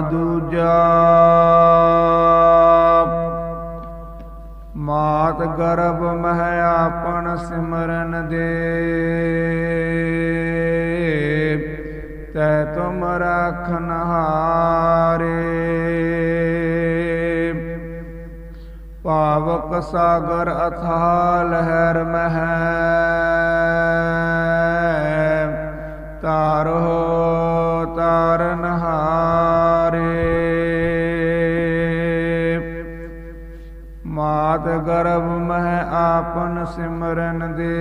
ਦੂਜਾ। ਮਾਤ ਗਰਭ ਮਹਿ ਆਪਣ ਸਿਮਰਨ ਦੇ। ਤੈ ਤੁਮ ਰਖਨ ਹਾਰੇ ਪਾਵਕ ਸਾਗਰ ਅਥਾ ਲਹਿਰ ਮਹਿ। ਮਾਤ ਗਰਭ ਮਹਿ ਆਪਨ ਸਿਮਰਨ ਦੇ।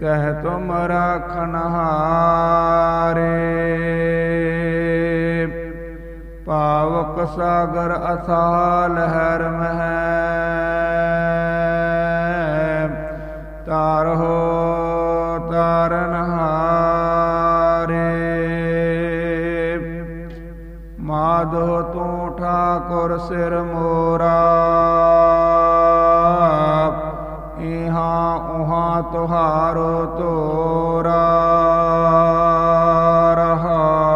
ਤਹ ਤੁਮ ਰਾਖਨ ਹਾਰੇ। ਪਾਵਕ ਸਾਗਰ ਅਥਾ ਹਰ ਮਹਿ। ਸਿਰ ਮੋਰਾ। ਇਹਾਂ ਉਹਾਂ ਤੁਹਾਰੋ ਤੋਰਾ। ਰਹਾਉ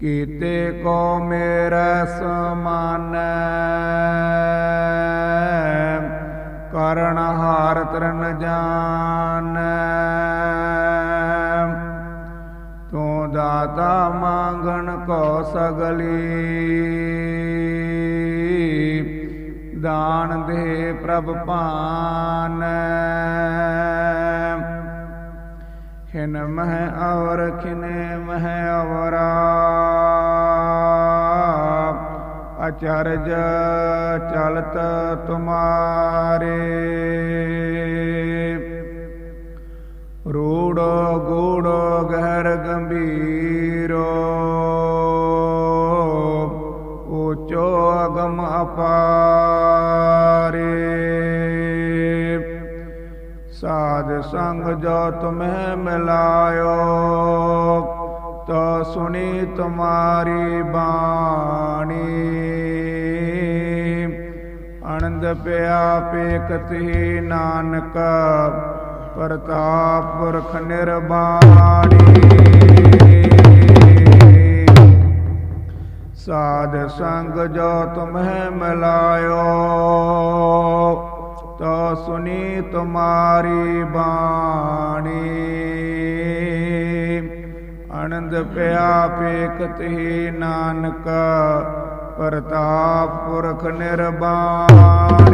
ਕੀਤੇ ਕੋ ਮੇਰਾ ਸਮਾਨ। ਕਰਨ ਹਾਰ ਤਰਨ ਜਾਣੈ। ਤੂੰ ਦਾਤਾ ਮੰਗਣ ਕੋ ਸਗਲੀ। ਦਾਨ ਦੇ ਪ੍ਰਭ ਪਾਨ। ਖਿਨ ਮਹਿ ਔਰ ਖਿਨੇ ਮਹਿ ਔਰਾ। ਅਚਰਜ ਚਲਤ ਤੁਮਾਰੇ। ਅਗਮ ਸਾਧ ਸੰਗ ਜੋ ਤੁਮਹਿ ਮਿਲਾਇਓ, ਤੋ ਸੁਣੀ ਤੁਮਾਰੀ ਬਾਣੀ। ਆਨੰਦ ਪਿਆ ਪੇਕਤੀ ਨਾਨਕ, ਪ੍ਰਤਾਪ ਪੁਰਖ ਨਿਰਬਾਣੀ। ਸਾਧ ਸੰਗ ਜੋ ਤੁਮਹਿ ਮਿਲਾਇਓ, ਤੋ ਸੁਨੀ ਤੁਮਾਰੀ ਬਾਣੀ। ਆਨੰਦ ਪਿਆ ਪੇਖਤੀ ਨਾਨਕ, ਪ੍ਰਤਾਪ ਪੁਰਖ ਨਿਰਬਾਣੀ।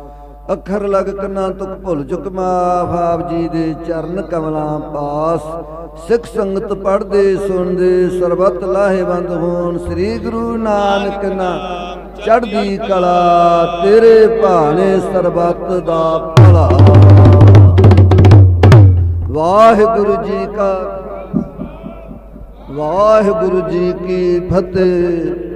ਅੱਖਰ ਲਗ ਕੰਨਾ ਤੁਕ ਭੁੱਲ ਚੁਕ ਮਾਫ ਆਪ ਜੀ ਦੇ ਚਰਨ ਕਮਲਾਂ ਪਾਸ। ਸਿੱਖ ਸੰਗਤ ਪੜਦੇ ਸੁਣਦੇ, ਸਰਬਤ ਲਾਹੇਵੰਦ ਹੋਣ। ਸ੍ਰੀ ਗੁਰੂ ਨਾਨਕ ਨਾ ਚੜ੍ਹਦੀ ਕਲਾ, ਤੇਰੇ ਭਾਣੇ ਸਰਬਤ ਦਾ ਭਲਾ। ਵਾਹਿਗੁਰੂ ਜੀ ਕਾ, ਵਾਹਿਗੁਰੂ ਜੀ ਕੀ ਫਤਿਹ।